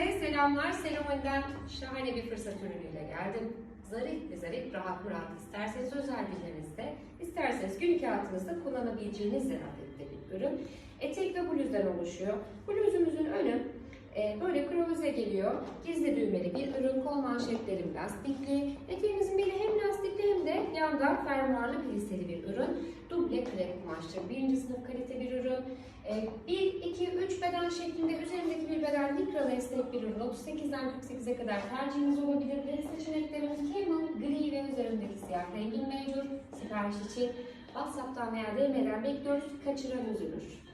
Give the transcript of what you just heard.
Hepinize selamlar. Selamından şahane bir fırsat ürünüyle geldim. Zarif ve zarif, rahat rahat isterseniz özel günlerinizde, isterseniz gün kağıtınızda kullanabileceğiniz zarafette bir ürün. Etek ve bluzdan oluşuyor. Bluzumuzun önü e, böyle krovize geliyor. Gizli düğmeli bir ürün. Kol manşetlerim lastikli. Eteğimizin beli hem lastikli hem de yandan fermuarlı pliseli bir ürün. Duble krep kumaşlı. Birinci sınıf kalite bir ürün. 1, 2, 3 beden şeklinde üzerindeki bir beden likralı esnek bir ürün. 38'den 48'e kadar tercihiniz olabilir. Renk seçeneklerimiz camel, gri ve üzerindeki siyah rengin mevcut. Sipariş için WhatsApp'tan veya DM'den bekliyoruz. Kaçıran üzülür.